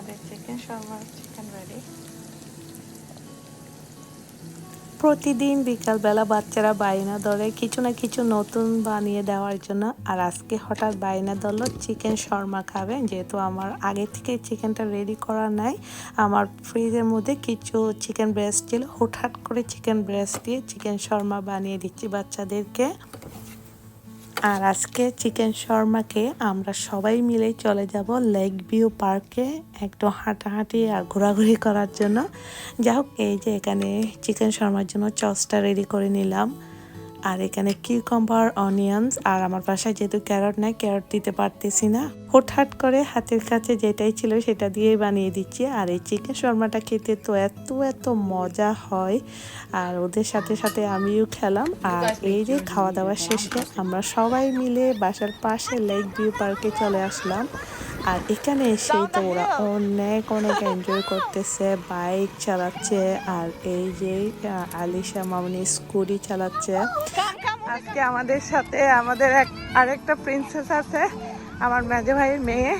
আমাদের chicken chicken ready প্রতিদিন বিকালবেলা বাচ্চারা বায়না ধরে কিছু না কিছু নতুন বানিয়ে দেওয়ার জন্য, আর আজকে হঠাৎ বায়না ধরলো চিকেন শর্মা খাবে। যেহেতু আমার আগে থেকে চিকেনটা রেডি করা নাই, আমার ফ্রিজের মধ্যে কিছু চিকেন ব্রেস্ট ছিল। হঠাৎ করে চিকেন ব্রেস্ট দিয়ে চিকেন শর্মা বানিয়ে দিচ্ছি বাচ্চাদেরকে। আর আজকে চিকেন শর্মাকে আমরা সবাই মিলে চলে যাব লেক ভিউ পার্কে একটু হাঁটাহাঁটি আর ঘোরাঘুরি করার জন্য। যাই হোক, এই যে এখানে চিকেন শর্মার জন্য চসটা রেডি করে নিলাম। আর এখানে কিউকাম্বার অনিয়ন্স আর আমার বাসায় যেহেতু ক্যারট নাই ক্যারট দিতে পারতেছি না। হুটহাট করে হাতের কাছে যেটাই ছিল সেটা দিয়েই বানিয়ে দিচ্ছি। আর এই চিকেন শর্মাটা খেতে তো এত এত মজা হয়। আর ওদের সাথে সাথে আমিও খেলাম। আর এই যে খাওয়া দাওয়া শেষে আমরা সবাই মিলে বাসার পাশে লেক ভিউ পার্কে চলে আসলাম। আর এখানে এসেই তো ওরা অনেক অনেক এনজয় করতেছে বাইক চালাচ্ছে আর এই যে আলিশা মামনি স্কুটি চালাচ্ছে। আজকে আমাদের সাথে আমাদের এক, আরেকটা প্রিন্সেস আছে, আমার মেজো ভাইয়ের মেয়ে।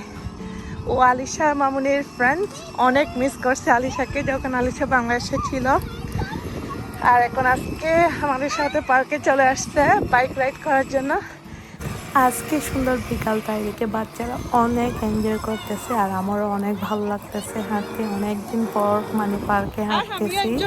ও আলিশা মামুনির ফ্রেন্ড অনেক মিস করছে আলিশাকে যখন আলিশা বাংলাদেশে ছিল। আর এখন আজকে আমাদের সাথে পার্কে চলে আসছে বাইক রাইড করার জন্য। আজকে সুন্দর বিকালটা এদিকে বাচ্চারা অনেক এনজয় করতেছে আর আমারও অনেক ভালো লাগতেছে হাঁটতে। অনেকদিন পর মানে পার্কে হাঁটতেছি।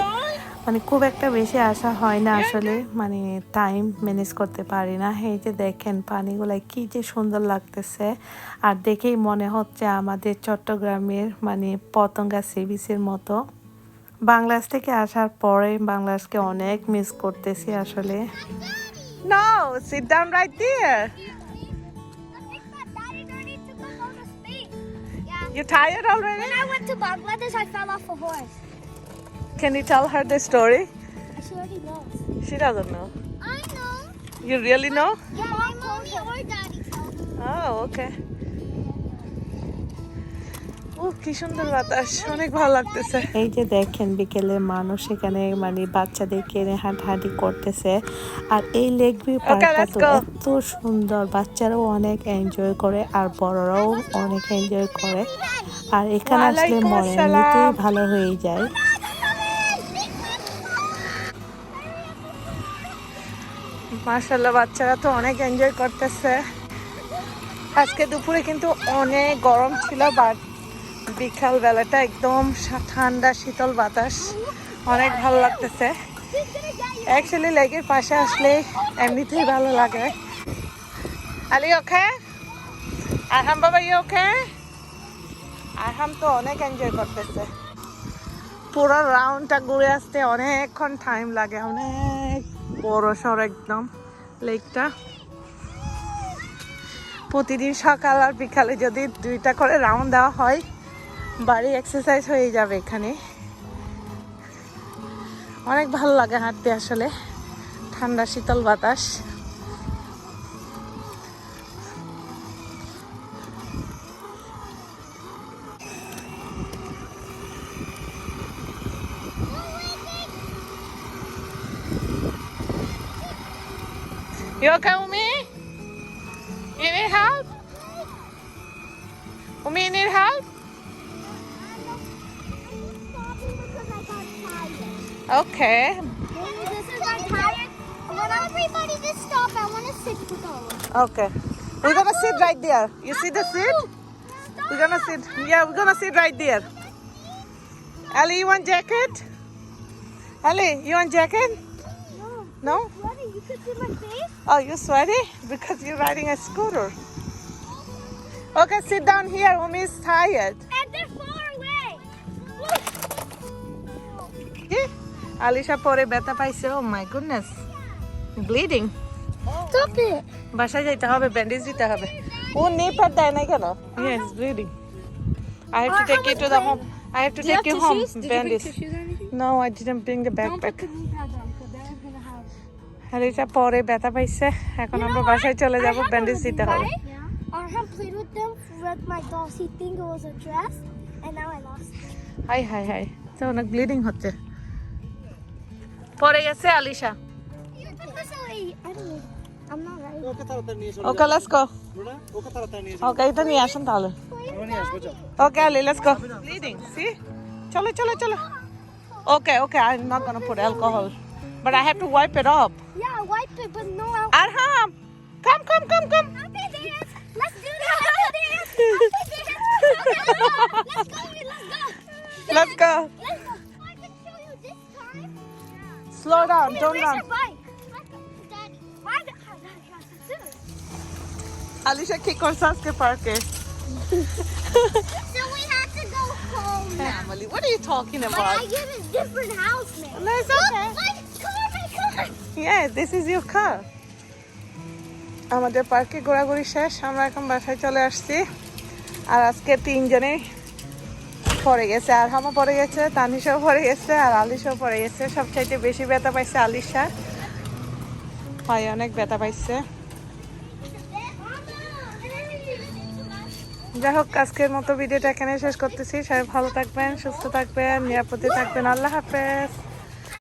মানে খুব একটা বেশি আসা হয় না আসলে। মানে টাইম ম্যানেজ করতে পারি না। এই যে দেখেন পানিগুলাই কি যে সুন্দর লাগতেছে। আর দেখেই মনে হচ্ছে আমাদের চট্টগ্রামের মানে পতঙ্গা সিবিসের মতো। বাংলাদেশ থেকে আসার পরে বাংলাদেশকে অনেক মিস করতেছি আসলে। Sit down right there. Daddy don't need to go to space. Yeah. You tired already? When I went to Bangladesh, I fell off a horse. Can you tell her the story? She already knows. She doesn't know. I know. You really know? Yeah, my mommy or daddy told me. Oh, okay. কি সুন্দর বাতাস অনেক ভালো লাগতেছে। এই যে দেখেন বিকেলে মানুষ এখানে মানে বাচ্চাদেরকে এনে হাঁটাহাঁটি করতেছে। আর এই লেক ভিউ পার্কটা তো এত সুন্দর বাচ্চারাও অনেক এনজয় করে আর বড়রাও অনেক এনজয় করে। আর এখানে আসলে মনে। এমনিতেই ভালো হয়ে যায়। মার্শাল্লাহ বাচ্চারা তো অনেক এনজয় করতেছে। আজকে দুপুরে কিন্তু অনেক গরম ছিল বাট বিকাল বেলাটা একদম ঠান্ডা, শীতল বাতাস। অনেক ভালো লাগতেছে। অ্যাকচুয়ালি লেগের পাশে আসলে এমনিতেই ভালো লাগে। আলি ওকে আরহাম বাবা ইয়ে ওকে আরহাম তো অনেক এনজয় করতেছে। পুরো রাউন্ডটা ঘুরে আসতে অনেকক্ষণ টাইম লাগে। অনেক বড় সর একদম লেকটা প্রতিদিন সকাল আর বিকালে যদি দুইটা করে রাউন্ড দেওয়া হয় বাড়ি এক্সারসাইজ হয়ে যাবে এখানে অনেক ভালো লাগে হাঁটতে আসলে ঠান্ডা শীতল বাতাস You okay, Umi? You need help? Need help? Okay. This is tired. I want everybody to stop. I want to sit with all of. Okay. We're gonna sit right there. You see the seat? We're gonna sit. Yeah, we're gonna sit right there. Ali, you want jacket? Ali, you want jacket? No. No? Sweaty. You could see my face. Oh, you sweaty? Because you're riding a scooter. Okay, sit down here. Umi is tired. Alisha পরে ব্যথা পাইছে ও my goodness bleeding Stop it. বাসায় যাইতে হবে bandage দিতে হবে। ও নে পার দেয় না কেন? Yes bleeding I have to take you to the home I have to take you home bandage no I didn't bring the backpack Alisha পরে ব্যথা পাইছে। এখন আমরা বাসায় চলে যাব ব্যান্ডেজ দিতে হবে। Arham played with them with my dolls. He think it was a dress, and now I lost it. হাই হাই হাই। তো অনেক ব্লিডিং হচ্ছে। পরে গেছে Alisha I don't know. I'm not ready. ওকে তাড়াতাড়ি নিয়ে চলো ওকে লেটস গো না ওকে তাড়াতাড়ি নিয়ে ওকে এটা নিয়ে আসুন তাহলে আমরা নিয়ে আসব চল okay Ali let's go bleeding see চলো চলো চলো okay okay I am not gonna put alcohol but I have to wipe it off Yeah, wipe it, but no alcohol. Arham come come come come Happy dance. Let's do the happy dance. Happy dance. Let's go. Let's go Let's go. Let's go. I can show you this time. Oh, Daddy has it too. Alisha কি করছে আজকে পার্কে So we have to go home now. Emily what are you talking about? But I get a different house now. No, it's okay. Look, my car, my car. Yeah, this is your car. আমাদের পার্কে ঘোরাঘুরি শেষ আমরা এখন বাসায় চলে আসছি আর আজকে তিনজনেই পড়ে গেছে, আর হামা পরে গেছে, তানিশাও পড়ে গেছে, আর আলিশাও পড়ে গেছে। সবচাইতে বেশি ব্যথা পাইছে আলিশা। পায়ে অনেক ব্যথা পাইছে। যাই হোক, আজকের মতো ভিডিওটা এখানে শেষ করতেছি। সবাই ভালো থাকবেন, সুস্থ থাকবেন, নিরাপদে থাকবেন। আল্লাহ হাফেজ।